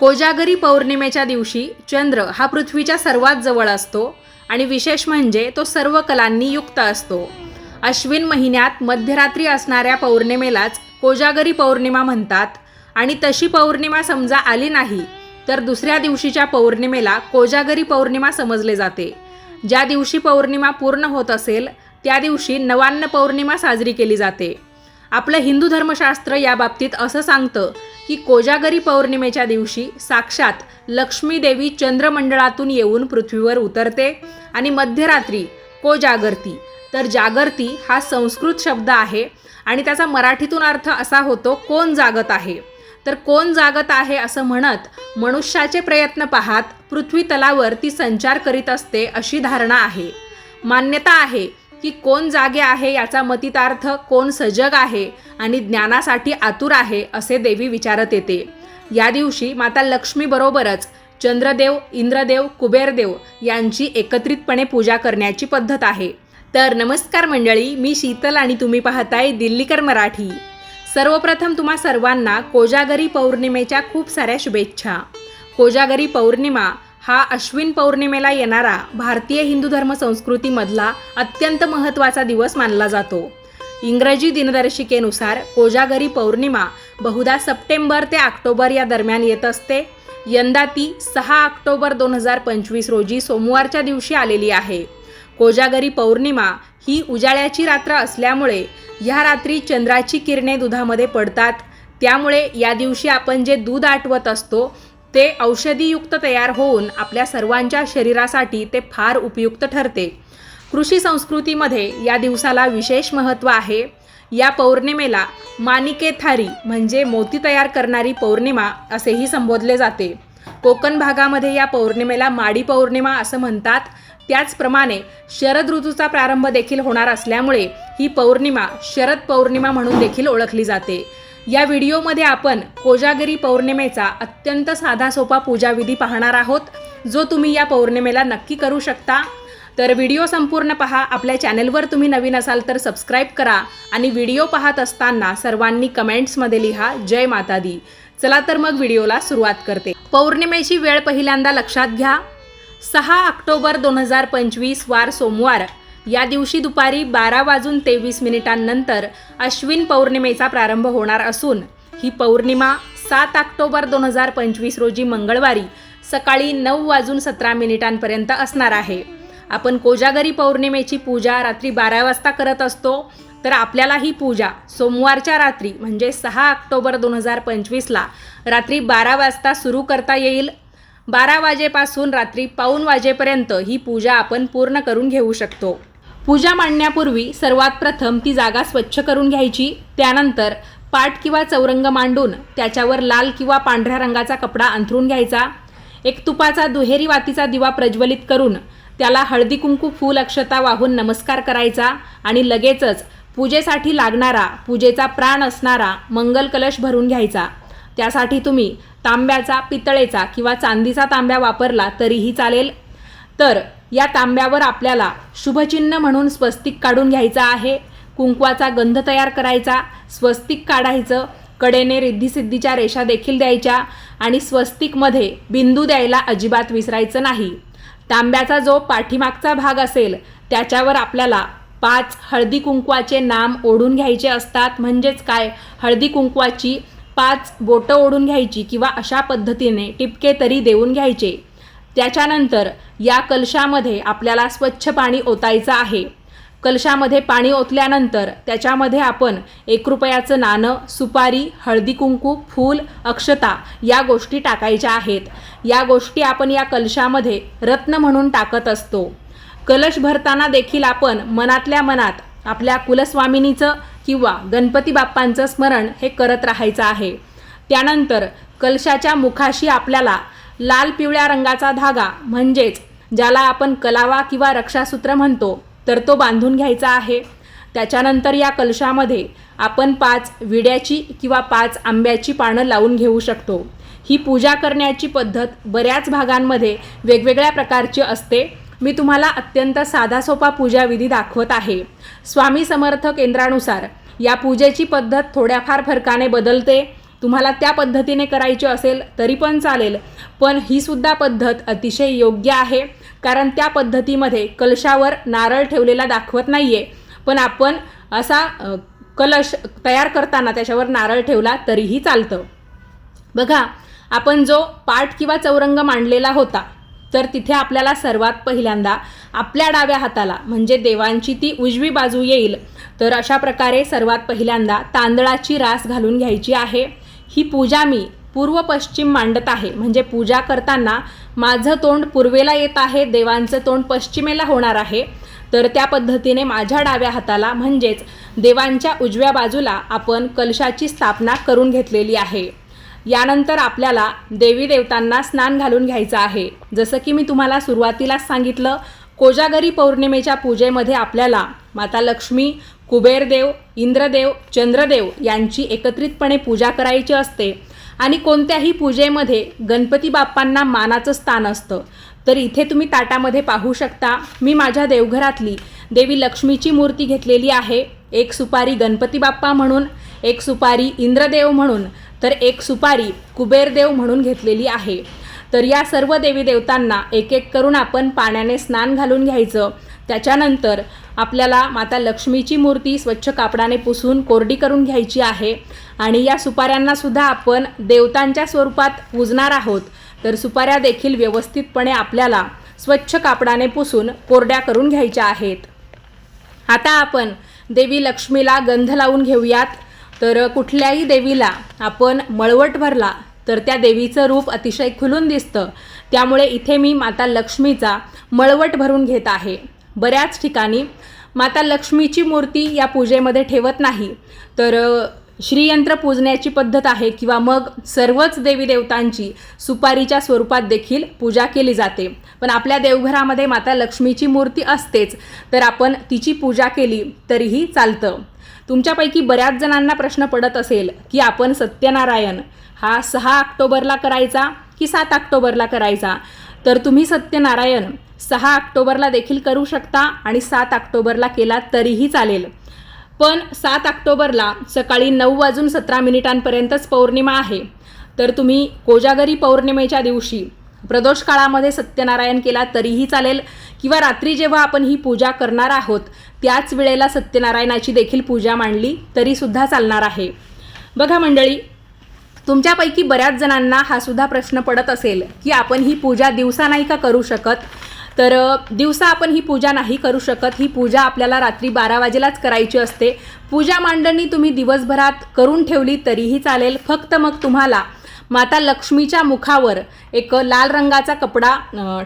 कोजागरी पौर्णिमेच्या दिवशी चंद्र हा पृथ्वीच्या सर्वात जवळ असतो आणि विशेष म्हणजे तो सर्व कलांनी युक्त असतो. अश्विन महिन्यात मध्यरात्री असणाऱ्या पौर्णिमेलाच कोजागरी पौर्णिमा म्हणतात आणि तशी पौर्णिमा समजा आली नाही तर दुसऱ्या दिवशीच्या पौर्णिमेला कोजागरी पौर्णिमा समजले जाते. ज्या दिवशी पौर्णिमा पूर्ण होत असेल त्या दिवशी नवान्न पौर्णिमा साजरी केली जाते. आपलं हिंदू धर्मशास्त्र या बाबतीत असं सांगतं की कोजागरी पौर्णिमेच्या दिवशी साक्षात लक्ष्मीदेवी चंद्रमंडळातून येऊन पृथ्वीवर उतरते आणि मध्यरात्री कोजागरती. तर जागरती हा संस्कृत शब्द आहे आणि त्याचा मराठीतून अर्थ असा होतो कोण जागत आहे? तर कोण जागत आहे असं म्हणत मनुष्याचे प्रयत्न पाहात पृथ्वी तलावर ती संचार करीत असते अशी धारणा आहे. मान्यता आहे की कोण जागे आहे याचा मतितार्थ कोण सजग आहे आणि ज्ञानासाठी आतुर आहे असे देवी विचारत येते. या दिवशी माता लक्ष्मीबरोबरच चंद्रदेव इंद्रदेव कुबेरदेव यांची एकत्रितपणे पूजा करण्याची पद्धत आहे. तर नमस्कार मंडळी मी शीतल आणि तुम्ही पाहताय दिल्लीकर मराठी. सर्वप्रथम तुम्हा सर्वांना कोजागरी पौर्णिमेच्या खूप साऱ्या शुभेच्छा. कोजागरी पौर्णिमा हा अश्विन पौर्णिमेला येणारा भारतीय हिंदू धर्म संस्कृतीमधला अत्यंत महत्त्वाचा दिवस मानला जातो. इंग्रजी दिनदर्शिकेनुसार कोजागरी पौर्णिमा बहुधा सप्टेंबर ते ऑक्टोबर या दरम्यान येत असते. यंदा ती सहा ऑक्टोबर दोन हजार पंचवीस रोजी सोमवारच्या दिवशी आलेली आहे. कोजागरी पौर्णिमा ही उजाळ्याची रात्र असल्यामुळे ह्या रात्री चंद्राची किरणे दुधामध्ये पडतात. त्यामुळे या दिवशी आपण जे दूध आटवत असतो ते औषधीयुक्त तयार होऊन आपल्या सर्वांच्या शरीरासाठी ते फार उपयुक्त ठरते. कृषी संस्कृतीमध्ये या दिवसाला विशेष महत्त्व आहे. या पौर्णिमेला मानिके थारी म्हणजे मोती तयार करणारी पौर्णिमा असेही संबोधले जाते. कोकण भागामध्ये या पौर्णिमेला माडी पौर्णिमा असं म्हणतात. त्याचप्रमाणे शरद ऋतूचा प्रारंभ देखील होणार असल्यामुळे ही पौर्णिमा शरद पौर्णिमा म्हणून देखील ओळखली जाते. या व्हिडिओमध्ये आपण कोजागिरी पौर्णिमेचा अत्यंत साधा सोपा पूजाविधी पाहणार आहोत जो तुम्ही या पौर्णिमेला नक्की करू शकता. तर व्हिडिओ संपूर्ण पहा आपल्या चॅनलवर तुम्ही नवीन असाल तर सबस्क्राईब करा आणि व्हिडिओ पाहत असताना सर्वांनी कमेंट्समध्ये लिहा जय माता दी चला तर मग व्हिडिओला सुरुवात करते. पौर्णिमेची वेळ पहिल्यांदा लक्षात घ्या. सहा ऑक्टोबर दोन हजार पंचवीस वार सोमवार. या दिवशी दुपारी बारा वाजून तेवीस मिनिटांनंतर अश्विन पौर्णिमेचा प्रारंभ होणार असून ही पौर्णिमा सात ऑक्टोबर दोन हजार पंचवीस रोजी मंगळवारी सकाळी नऊ वाजून सतरा मिनिटांपर्यंत असणार आहे. आपण कोजागरी पौर्णिमेची पूजा रात्री बारा वाजता करत असतो तर आपल्याला ही पूजा सोमवारच्या रात्री म्हणजे सहा ऑक्टोबर दोन हजार पंचवीसला रात्री बारा वाजता सुरू करता येईल. बारा वाजेपासून रात्री पाऊन वाजेपर्यंत ही पूजा आपण पूर्ण करून घेऊ शकतो. पूजा मांडण्यापूर्वी सर्वात प्रथम ती जागा स्वच्छ करून घ्यायची त्यानंतर पाट किंवा चौरंग मांडून त्याच्यावर लाल किंवा पांढऱ्या रंगाचा कपडा अंथरून घ्यायचा. एक तुपाचा दुहेरी वातीचा दिवा प्रज्वलित करून त्याला हळदी कुंकू फूल अक्षता वाहून नमस्कार करायचा आणि लगेचच पूजेसाठी लागणारा पूजेचा प्राण असणारा मंगल कलश भरून घ्यायचा. त्यासाठी तुम्ही तांब्याचा पितळेचा किंवा चांदीचा तांब्या वापरला तरीही चालेल. तर या तांब्यावर आपल्याला शुभचिन्ह म्हणून स्वस्तिक काढून घ्यायचा आहे. कुंकवाचा गंध तयार करायचा स्वस्तिक काढायचं कडेने रिद्धिसिद्धीच्या रेषा देखील द्यायच्या आणि स्वस्तिकमध्ये बिंदू द्यायला अजिबात विसरायचं नाही. तांब्याचा जो पाठीमागचा भाग असेल त्याच्यावर आपल्याला पाच हळदी कुंकवाचे नाम ओढून घ्यायचे असतात. म्हणजेच काय? हळदी कुंकवाची पाच बोटं ओढून घ्यायची किंवा अशा पद्धतीने टिपके तरी देऊन घ्यायचे. त्याच्यानंतर या कलशामध्ये आपल्याला स्वच्छ पाणी ओतायचं आहे. कलशामध्ये पाणी ओतल्यानंतर त्याच्यामध्ये आपण एक रुपयाचं नाणं सुपारी हळदी कुंकू फूल अक्षता या गोष्टी टाकायच्या आहेत. या गोष्टी आपण या कलशामध्ये रत्न म्हणून टाकत असतो. कलश भरताना देखील आपण मनातल्या मनात आपल्या कुलस्वामिनीचं किंवा गणपती बाप्पांचं स्मरण हे करत राहायचं आहे. त्यानंतर कलशाच्या मुखाशी आपल्याला लाल पिवळ्या रंगाचा धागा म्हणजेच ज्याला आपण कलावा किंवा रक्षासूत्र म्हणतो तर तो बांधून घ्यायचा आहे. त्याच्यानंतर या कलशामध्ये आपण पाच विड्याची किंवा पाच आंब्याची पानं लावून घेऊ शकतो. ही पूजा करण्याची पद्धत बऱ्याच भागांमध्ये वेगवेगळ्या प्रकारची असते. मी तुम्हाला अत्यंत साधा सोपा पूजाविधी दाखवत आहे. स्वामी समर्थ केंद्रानुसार या पूजेची पद्धत थोड्याफार फरकाने बदलते. तुम्हाला त्या पद्धतीने करायची असेल तरी पण चालेल. पण ही सुद्धा पद्धत अतिशय योग्य आहे. कारण त्या पद्धतीमध्ये कलशावर नारळ ठेवलेला दाखवत नाही आहे पण आपण असा कलश तयार करताना त्याच्यावर नारळ ठेवला तरीही चालतं. बघा आपण जो पाठ किंवा चौरंग मांडलेला होता तर तिथे आपल्याला सर्वात पहिल्यांदा आपल्या डाव्या हाताला म्हणजे देवांची ती उजवी बाजू येईल. तर अशा प्रकारे सर्वात पहिल्यांदा तांदळाची रास घालून घ्यायची आहे. ही पूजा मी पूर्व पश्चिम मांडत आहे. म्हणजे पूजा करताना माझं तोंड पूर्वेला येत आहे देवांचं तोंड पश्चिमेला होणार आहे. तर त्या पद्धतीने माझ्या डाव्या हाताला म्हणजेच देवांच्या उजव्या बाजूला आपण कलशाची स्थापना करून घेतलेली आहे. यानंतर आपल्याला देवी देवतांना स्नान घालून घ्यायचं आहे. जसं की मी तुम्हाला सुरुवातीलाच सांगितलं कोजागरी पौर्णिमेच्या पूजेमध्ये आपल्याला माता लक्ष्मी कुबेरदेव इंद्रदेव चंद्रदेव यांची एकत्रितपणे पूजा करायची असते. आणि कोणत्याही पूजेमध्ये गणपती बाप्पांना मानाचं स्थान असतं. तर इथे तुम्ही ताटामध्ये पाहू शकता मी माझ्या देवघरातली देवी लक्ष्मीची मूर्ती घेतलेली आहे. एक सुपारी गणपती बाप्पा म्हणून एक सुपारी इंद्रदेव म्हणून तर एक सुपारी कुबेरदेव म्हणून घेतलेली आहे. तर या सर्व देवी देवतांना एक एक करून आपण पाण्याने स्नान घालून घ्यायचं. त्याच्यानंतर आपल्याला माता लक्ष्मीची मूर्ती स्वच्छ कापडाने पुसून कोरडी करून घ्यायची आहे. आणि या सुपाऱ्यांना सुद्धा आपण देवतांच्या स्वरूपात पूजणार आहोत. तर सुपाऱ्या देखील व्यवस्थितपणे आपल्याला स्वच्छ कापडाने पुसून कोरड्या करून घ्यायच्या आहेत. आता आपण देवी लक्ष्मीला गंध लावून घेऊयात. तर कुठल्याही देवीला आपण मळवट भरला तर त्या देवीचं रूप अतिशय खुलून दिसतं. त्यामुळे इथे मी माता लक्ष्मीचा मळवट भरून घेत आहे. बऱ्याच ठिकाणी माता लक्ष्मीची मूर्ती या पूजेमध्ये ठेवत नाही. तर श्रीयंत्र पूजण्याची पद्धत आहे किंवा मग सर्वच देवी देवतांची सुपारीच्या स्वरूपात देखील पूजा केली जाते. पण आपल्या देवघरामध्ये माता लक्ष्मीची मूर्ती असतेच तर आपण तिची पूजा केली तरीही चालतं. तुमच्यापैकी बऱ्याच जणांना प्रश्न पडत असेल की आपण सत्यनारायण हा सहा ऑक्टोबरला करायचा की सात ऑक्टोबरला करायचा? तर तुम्ही सत्यनारायण सहा ऑक्टोबरला देखील करू शकता आणि सात ऑक्टोबरला केला तरीही चालेल. पण सात ऑक्टोबरला सकाळी नऊ वाजून सतरा मिनिटांपर्यंतच पौर्णिमा आहे. तर तुम्ही कोजागरी पौर्णिमेच्या दिवशी प्रदोष काळामध्ये सत्यनारायण केला तरीही चालेल किंवा रात्री जेव्हा आपण ही पूजा करणार आहोत त्याच वेळेला सत्यनारायणाची देखील पूजा मांडली तरीसुद्धा चालणार आहे. बघा मंडळी तुमच्यापैकी बऱ्याच जणांना हा सुद्धा प्रश्न पडत असेल की आपण ही पूजा दिवसा नाही का करू शकत? तर दिवसा आपण ही पूजा नाही करू शकत. ही पूजा आपल्याला रात्री बारा वाजेलाच करायची असते. पूजा मांडणी तुम्ही दिवसभरात करून ठेवली तरीही चालेल. फक्त मग तुम्हाला माता लक्ष्मीच्या मुखावर एक लाल रंगाचा कपडा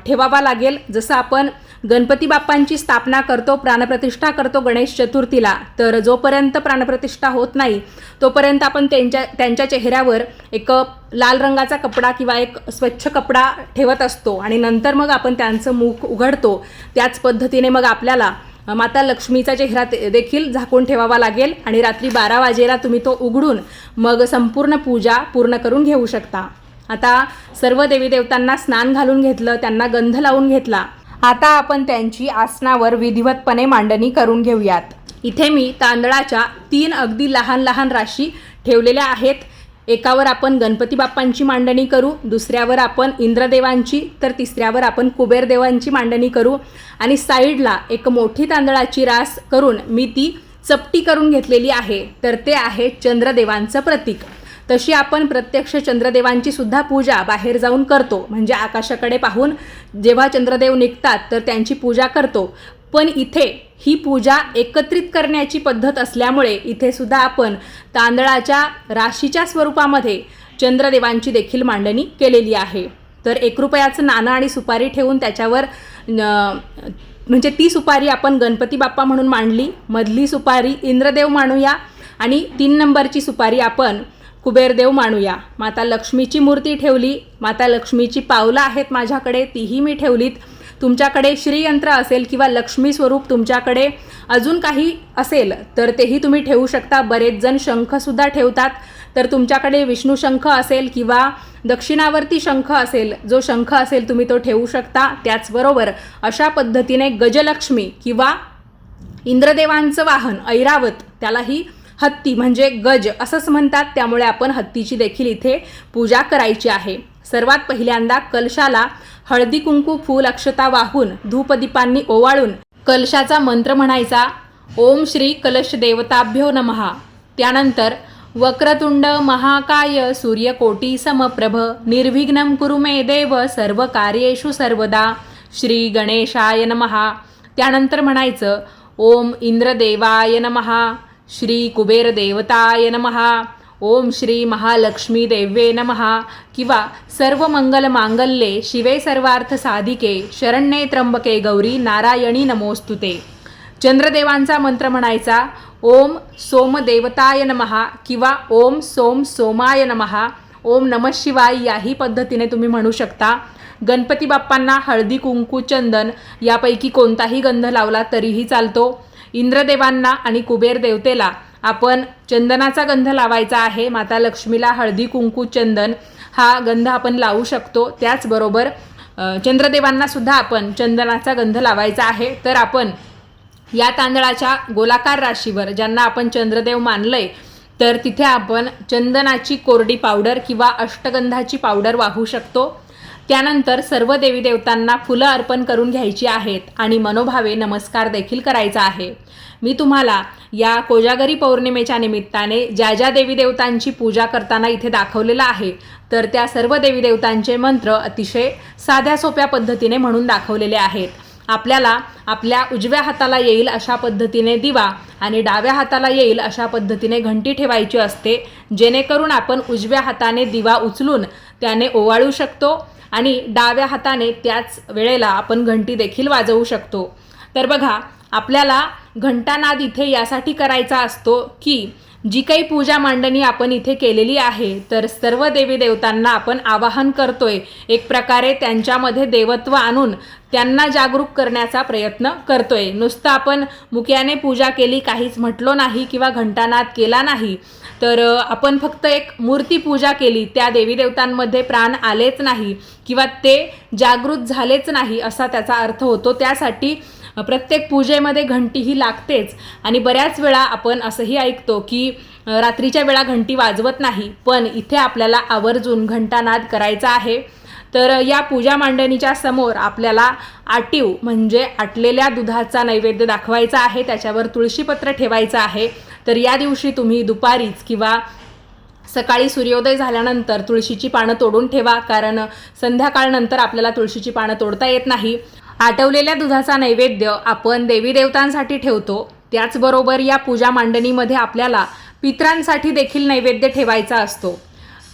ठेवावा लागेल. जसं आपण गणपती बाप्पांची स्थापना करतो प्राणप्रतिष्ठा करतो गणेश चतुर्थीला. तर जोपर्यंत प्राणप्रतिष्ठा होत नाही तोपर्यंत आपण त्यांच्या त्यांच्या चेहऱ्यावर एक लाल रंगाचा कपडा किंवा एक स्वच्छ कपडा ठेवत असतो आणि नंतर मग आपण त्यांचं मुख उघडतो. त्याच पद्धतीने मग आपल्याला माता लक्ष्मीचा चेहरा ते- देखील झाकून ठेवावा लागेल आणि रात्री बारा वाजेला तुम्ही तो उघडून मग संपूर्ण पूजा पूर्ण करून घेऊ शकता. आता सर्व देवी देवतांना स्नान घालून घेतलं त्यांना गंध लावून घेतला. आता आपण त्यांची आसनावर विधिवतपणे मांडणी करून घेऊयात. इथे मी तांदळाच्या तीन अगदी लहान लहान राशी ठेवलेल्या आहेत. एकावर आपण गणपती बाप्पांची मांडणी करू दुसऱ्यावर आपण इंद्रदेवांची तर तिसऱ्यावर आपण कुबेरदेवांची मांडणी करू. आणि साईडला एक मोठी तांदळाची रास करून मी ती चपटी करून घेतलेली आहे. तर ते आहे चंद्रदेवांचं प्रतीक. तशी आपण प्रत्यक्ष चंद्रदेवांची सुद्धा पूजा बाहेर जाऊन करतो. म्हणजे आकाशाकडे पाहून जेव्हा चंद्रदेव निघतात तर त्यांची पूजा करतो. पण इथे ही पूजा एकत्रित करण्याची पद्धत असल्यामुळे इथे सुद्धा आपण तांदळाच्या राशीच्या स्वरूपामध्ये चंद्रदेवांची देखील मांडणी केलेली आहे. तर एक रुपयाचं नाणं आणि सुपारी ठेवून त्याच्यावर न- म्हणजे ती सुपारी आपण गणपती बाप्पा म्हणून मांडली. मधली सुपारी इंद्रदेव मानूया आणि तीन नंबरची सुपारी आपण कुबेरदेव मानूया. माता लक्ष्मीची मूर्ती ठेवली. माता लक्ष्मीची पावलं आहेत माझ्याकडे तीही मी ठेवलीत. तुमच्याकडे श्रीयंत्र असेल किंवा लक्ष्मी स्वरूप तुमच्याकडे अजून काही असेल तर तेही तुम्ही ठेवू शकता. बरेच जण शंखसुद्धा ठेवतात. तर तुमच्याकडे विष्णू शंख असेल किंवा दक्षिणावर्ती शंख असेल जो शंख असेल तुम्ही तो ठेवू शकता. त्याचबरोबर अशा पद्धतीने गजलक्ष्मी किंवा इंद्रदेवांचं वाहन ऐरावत त्यालाही हत्ती म्हणजे गज असंच म्हणतात. त्यामुळे आपण हत्तीची देखील इथे पूजा करायची आहे. सर्वात पहिल्यांदा कलशाला हळदी कुंकू फूल अक्षता वाहून धूपदीपांनी ओवाळून कलशाचा मंत्र म्हणायचा. ओम श्री कलश देवताभ्यो नमहा त्यानंतर वक्रतुंड महाकाय सूर्यकोटी समप्रभ. निर्विघ्न कुरु मे देव सर्व कार्येषु सर्वदा. श्री गणेशाय नमहा त्यानंतर म्हणायचं ओम इंद्रदेवाय नमहा श्री कुबेर देवताय नमहा ओम श्री महालक्ष्मी देव्ये नमहा किंवा सर्व मंगल मांगल्ये शिवे सर्वार्थ साधिके शरण्ये त्र्यंबके गौरी नारायणी नमोस्तुते चंद्रदेवांचा मंत्र म्हणायचा ओम सोमदेवताय नमहा किंवा ओम सोम सोमाय नमहा ओम नम शिवाय याही पद्धतीने तुम्ही म्हणू शकता। गणपती बाप्पांना हळदी कुंकू चंदन यापैकी कोणताही गंध लावला तरीही चालतो। इंद्रदेवांना आणि कुबेर देवतेला. आपण चंदनाचा गंध लावायचा आहे. माता लक्ष्मीला हळदी कुंकू चंदन हा गंध आपण लावू शकतो. त्याचबरोबर चंद्रदेवांना सुद्धा आपण चंदनाचा गंध लावायचा आहे. तर आपण या तांदळाच्या गोलाकार राशीवर ज्यांना आपण चंद्रदेव मानलंय तर तिथे आपण चंदनाची कोरडी पावडर किंवा अष्टगंधाची पावडर वाहू शकतो. त्यानंतर सर्व देवी देवतांना फुलं अर्पण करून घ्यायची आहेत आणि मनोभावे नमस्कार देखील करायचा आहे. मी तुम्हाला या कोजागरी पौर्णिमेच्या निमित्ताने ज्या ज्या देवी देवतांची पूजा करताना इथे दाखवलेलं आहे तर त्या सर्व देवी देवतांचे मंत्र अतिशय साध्या सोप्या पद्धतीने म्हणून दाखवलेले आहेत. आपल्याला आपल्या उजव्या हाताला येईल अशा पद्धतीने दिवा आणि डाव्या हाताला येईल अशा पद्धतीने घंटी ठेवायची असते जेणेकरून आपण उजव्या हाताने दिवा उचलून त्याने ओवाळू शकतो आणि डाव्या हाताने त्याच वेळेला आपण घंटी देखील वाजवू शकतो. तर बघा आपल्याला घंटानाद इथे यासाठी करायचा असतो की जी काही पूजा मांडणी आपण इथे केलेली आहे तर सर्व देवी देवतांना आपण आवाहन करतोय. एक प्रकारे त्यांच्यामध्ये देवत्व आणून त्यांना जागरूक करण्याचा प्रयत्न करतोय. नुसतं आपण मुक्याने पूजा केली काहीच म्हटलो नाही किंवा घंटानाद केला नाही तर आपण फक्त एक मूर्ती पूजा केली त्या देवी देवतांमध्ये प्राण आलेच नाही किंवा ते जागृत झालेच नाही असा त्याचा अर्थ होतो. त्यासाठी प्रत्येक पूजेमध्ये घंटी ही लागतेच. आणि बऱ्याच वेळा आपण असंही ऐकतो की रात्रीच्या वेळा घंटी वाजवत नाही पण इथे आपल्याला आवर्जून घंटानाद करायचा आहे. तर या पूजा मांडणीच्या समोर आपल्याला आटीव म्हणजे आटलेल्या दुधाचा नैवेद्य दाखवायचा आहे त्याच्यावर तुळशीपत्र ठेवायचं आहे. तर या दिवशी तुम्ही दुपारीच किंवा सकाळी सूर्योदय झाल्यानंतर तुळशीची पानं तोडून ठेवा कारण संध्याकाळनंतर आपल्याला तुळशीची पानं तोडता येत नाही. आटवलेल्या दुधाचा नैवेद्य आपण देवी देवतांसाठी ठेवतो. त्याचबरोबर या पूजा मांडणीमध्ये आपल्याला पित्रांसाठी देखील नैवेद्य ठेवायचा असतो.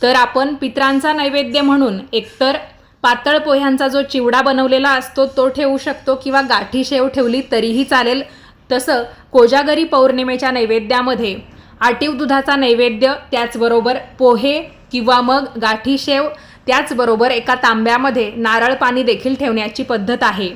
तर आपण पित्रांचा नैवेद्य म्हणून एकतर पातळ पोह्यांचा जो चिवडा बनवलेला असतो तो ठेवू शकतो किंवा गाठी शेव ठेवली तरीही चालेल. तसं कोजागरी पौर्णिमेच्या नैवेद्यामध्ये आटीव दुधाचा नैवेद्य त्याचबरोबर पोहे किंवा मग गाठी शेव त्याचबरोबर एका तांब्यामध्ये नारळ पाणी देखील ठेवण्याची पद्धत आहे.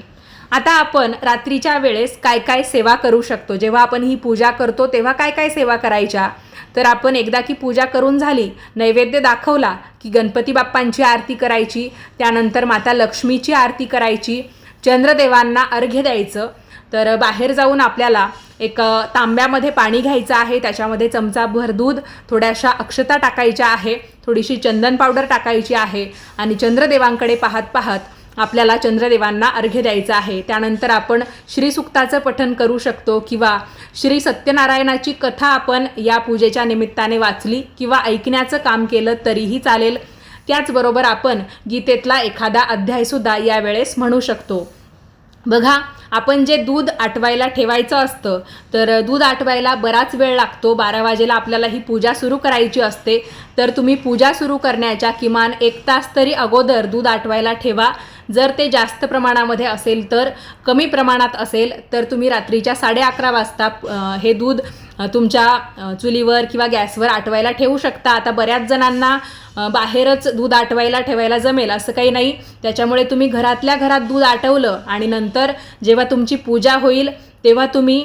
आता आपण रात्रीच्या वेळेस काय काय सेवा करू शकतो? जेव्हा आपण ही पूजा करतो तेव्हा काय काय सेवा करायच्या? तर आपण एकदा की पूजा करून झाली नैवेद्य दाखवला की गणपती बाप्पांची आरती करायची त्यानंतर माता लक्ष्मीची आरती करायची चंद्रदेवांना अर्घ्य द्यायचं तर बाहेर जाऊन आपल्याला एक तांब्यामध्ये पाणी घ्यायचं आहे. त्याच्यामध्ये चमचाभर दूध थोड्याशा अक्षता टाकायच्या आहे. थोडीशी चंदन पावडर टाकायची आहे. आणि चंद्रदेवांकडे पाहत पाहत आपल्याला चंद्रदेवांना अर्घ्य द्यायचं आहे. त्यानंतर आपण श्रीसुक्ताचं पठन करू शकतो किंवा श्री सत्यनारायणाची कथा आपण या पूजेच्या निमित्ताने वाचली किंवा ऐकण्याचं काम केलं तरीही चालेल. त्याचबरोबर आपण गीतेतला एखादा अध्यायसुद्धा यावेळेस म्हणू शकतो. बघा आपण जे दूध आटवायला ठेवायचं असतं तर दूध आटवायला बराच वेळ लागतो. बारा वाजेला आपल्याला ही पूजा सुरू करायची असते. तर तुम्ही पूजा सुरू करण्याच्या किमान एक तास तरी अगोदर दूध आटवायला ठेवा. जर ते जास्त प्रमाणामध्ये असेल तर कमी प्रमाणात असेल तर तुम्ही रात्रीच्या साडे अकरा वाजता हे दूध तुमच्या चुलीवर किंवा गॅसवर आटवायला ठेवू शकता. आता बऱ्याच जणांना बाहेरच दूध आटवायला ठेवायला जमेल असं काही नाही. त्याच्यामुळे तुम्ही घरातल्या घरात दूध आटवलं आणि नंतर जेव्हा तुमची पूजा होईल तेव्हा तुम्ही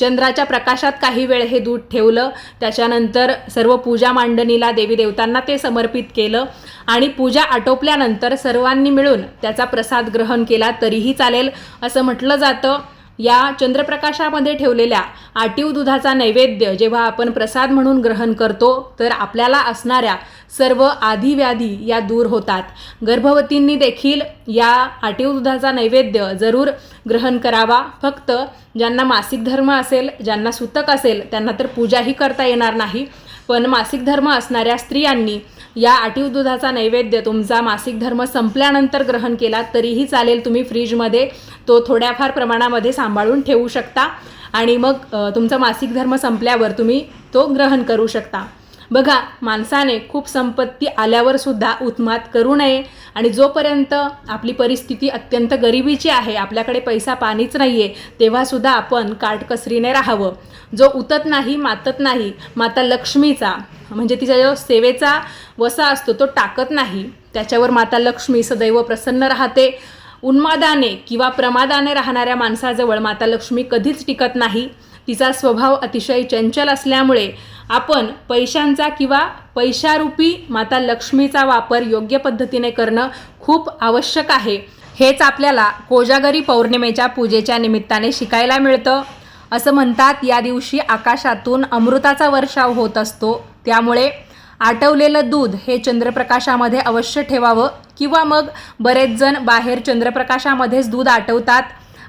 चंद्राच्या प्रकाशात काही वेळ हे दूध ठेवलं. त्याच्यानंतर सर्व पूजा मांडणीला देवी देवतांना ते समर्पित केलं. आणि पूजा आटोपल्यानंतर सर्वांनी मिळून त्याचा प्रसाद ग्रहण केला तरीही चालेल असं म्हटलं जातं. या चंद्रप्रकाशामध्ये ठेवलेल्या आटीव दुधाचा नैवेद्य जेव्हा आपण प्रसाद म्हणून ग्रहण करतो तर आपल्याला असणाऱ्या सर्व आधीव्याधी या दूर होतात. गर्भवतींनी देखील या आटीव दुधाचा नैवेद्य जरूर ग्रहण करावा. फक्त ज्यांना मासिक धर्म असेल ज्यांना सुतक असेल त्यांना तर पूजाही करता येणार नाही. पण मासिक धर्म असणाऱ्या स्त्रियांनी या आटीव दुधाचा नैवेद्य तुमचा मासिक धर्म संपल्यानंतर ग्रहण केला तरीही चालेल तुम्ही फ्रीजमध्ये. तो थोड्याफार प्रमाणामध्ये सांभाळून ठेवू शकता. आणि मग तुमचा मासिक धर्म संपल्यावर तुम्ही तो ग्रहण करू शकता. बघा माणसाने खूप संपत्ती आल्यावर सुद्धा उत्मात करू नये. आणि जोपर्यंत आपली परिस्थिती अत्यंत गरिबीची आहे आपल्याकडे पैसा पाणीच नाही आहे तेव्हासुद्धा आपण काटकसरीने राहावं. जो उतत नाही मातत नाही माता लक्ष्मीचा. म्हणजे तिचा जो सेवेचा वसा असतो तो टाकत नाही. त्याच्यावर माता लक्ष्मी सदैव प्रसन्न राहते. उन्मादाने किंवा प्रमादाने राहणाऱ्या माणसाजवळ माता लक्ष्मी कधीच टिकत नाही. तिचा स्वभाव अतिशय चंचल असल्यामुळे आपण पैशांचा किंवा पैशारूपी माता लक्ष्मीचा वापर योग्य पद्धतीने करणं खूप आवश्यक आहे. हेच आपल्याला कोजागरी पौर्णिमेच्या पूजेच्या निमित्ताने शिकायला मिळतं. असं म्हणतात या दिवशी आकाशातून अमृताचा वर्षाव होत असतो. त्यामुळे आटवलेलं दूध हे चंद्रप्रकाशामध्ये अवश्य ठेवावं किंवा मग बरेच जण बाहेर चंद्रप्रकाशामध्येच दूध आटवतात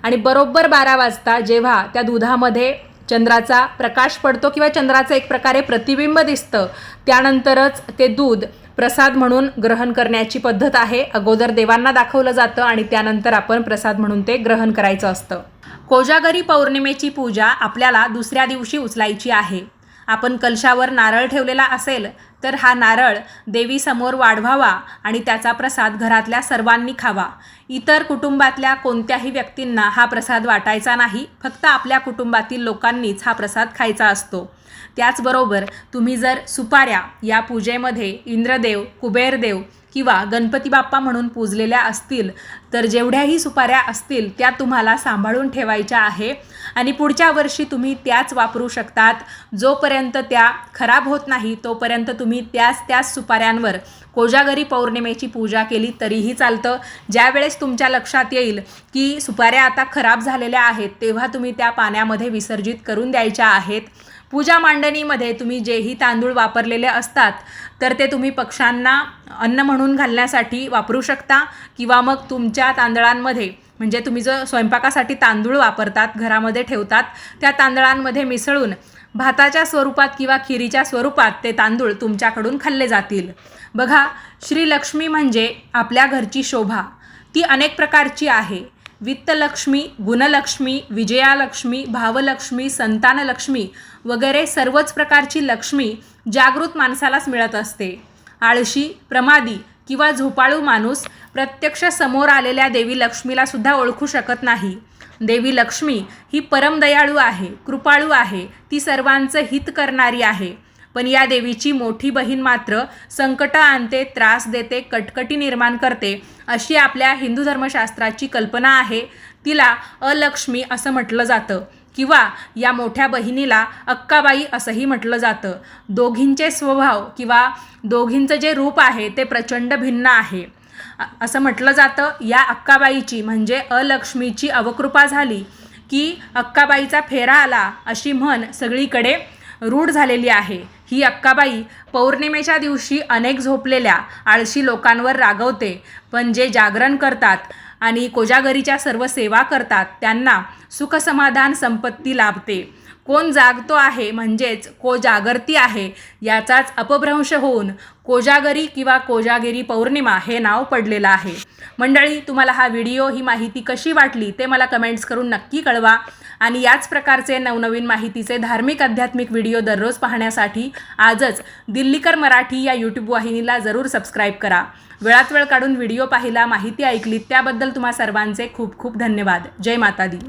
आणि बरोबर बारा वाजता जेव्हा त्या दुधामध्ये चंद्राचा प्रकाश पडतो किंवा चंद्राचं एक प्रकारे प्रतिबिंब दिसतं त्यानंतरच ते दूध प्रसाद म्हणून ग्रहण करण्याची पद्धत आहे. अगोदर देवांना दाखवलं जातं आणि त्यानंतर आपण प्रसाद म्हणून ते ग्रहण करायचं असतं. कोजागरी पौर्णिमेची पूजा आपल्याला दुसऱ्या दिवशी उचलायची आहे. आपण कलशावर नारळ ठेवलेला असेल तर हा नारळ देवीसमोर वाढवावा आणि त्याचा प्रसाद घरातल्या सर्वांनी खावा. इतर कुटुंबातल्या कोणत्याही व्यक्तींना हा प्रसाद वाटायचा नाही. फक्त आपल्या कुटुंबातील लोकांनीच हा प्रसाद खायचा असतो. त्याचबरोबर तुम्ही जर सुपाऱ्या या पूजेमध्ये इंद्रदेव कुबेरदेव किंवा गणपती बाप्पा म्हणून पूजलेल्या असतील तर जेवढ्याही सुपाऱ्या असतील त्या तुम्हाला सांभाळून ठेवायच्या आहे. आणि पुढच्या वर्षी तुम्ही त्याच वापरू शकतात. जोपर्यंत त्या खराब होत नाही तोपर्यंत तुम्ही त्याच त्याच सुपाऱ्यांवर कोजागरी पौर्णिमेची पूजा केली तरीही चालतं. ज्यावेळेस तुमच्या लक्षात येईल की सुपाऱ्या आता खराब झालेल्या आहेत तेव्हा तुम्ही त्या पाण्यामध्ये विसर्जित करून द्यायच्या आहेत. पूजा मांडणीमध्ये तुम्ही जेही तांदूळ वापरलेले असतात तर ते तुम्ही पक्ष्यांना अन्न म्हणून घालण्यासाठी वापरू शकता किंवा मग तुमच्या तांदळांमध्ये म्हणजे तुम्ही जो स्वयंपाकासाठी तांदूळ वापरतात घरामध्ये ठेवतात त्या तांदळांमध्ये मिसळून भाताच्या स्वरूपात किंवा खिरीच्या स्वरूपात ते तांदूळ तुमच्याकडून खाल्ले जातील. बघा श्रीलक्ष्मी म्हणजे आपल्या घरची शोभा. ती अनेक प्रकारची आहे. वित्तलक्ष्मी गुणलक्ष्मी विजयालक्ष्मी भावलक्ष्मी संतानलक्ष्मी वगैरे सर्वच प्रकारची लक्ष्मी जागृत माणसालाच मिळत असते. आळशी प्रमादी किंवा झोपाळू माणूस प्रत्यक्ष समोर आलेल्या देवी लक्ष्मीला सुद्धा ओळखू शकत नाही. देवी लक्ष्मी ही परमदयाळू आहे कृपाळू आहे ती सर्वांचं हित करणारी आहे. पण या देवीची मोठी बहीण मात्र संकट आणते त्रास देते कटकटी निर्माण करते अशी आपल्या हिंदू धर्मशास्त्राची कल्पना आहे. तिला अलक्ष्मी असं म्हटलं जातं. किंवा या मोठ्या बहिणीला अक्काबाई असंही म्हटलं जातं. दोघींचे स्वभाव किंवा दोघींचं जे रूप आहे ते प्रचंड भिन्न आहे. असं म्हटलं जातं. या अक्काबाईची म्हणजे अलक्ष्मीची अवकृपा झाली की अक्काबाईचा फेरा आला अशी म्हण सगळीकडे रूढ झालेली आहे. ही अक्काबाई पौर्णिमेच्या दिवशी अनेक झोपलेल्या आळशी लोकांवर रागवते पण जे जागरण करतात आणि कोजागरीच्या सर्व सेवा करतात त्यांना सुखसमाधान संपत्ती लाभते. कोण जागतो आहे म्हणजेच कोजागरती आहे याचाच अपभ्रंश होऊन कोजागरी किंवा कोजागिरी पौर्णिमा हे नाव पडलेलं आहे. मंडळी तुम्हाला हा व्हिडिओ ही माहिती कशी वाटली ते मला कमेंट्स करून नक्की कळवा. आणि याच प्रकारचे नवनवीन माहितीचे धार्मिक आध्यात्मिक व्हिडिओ दररोज पाहण्यासाठी आजच दिल्लीकर मराठी या यूट्यूब वाहिनीला जरूर सबस्क्राईब करा. वेळात वेळ काढून व्हिडिओ पाहिला माहिती ऐकली त्याबद्दल तुम्हा सर्वांचे खूप खूप धन्यवाद. जय माता दी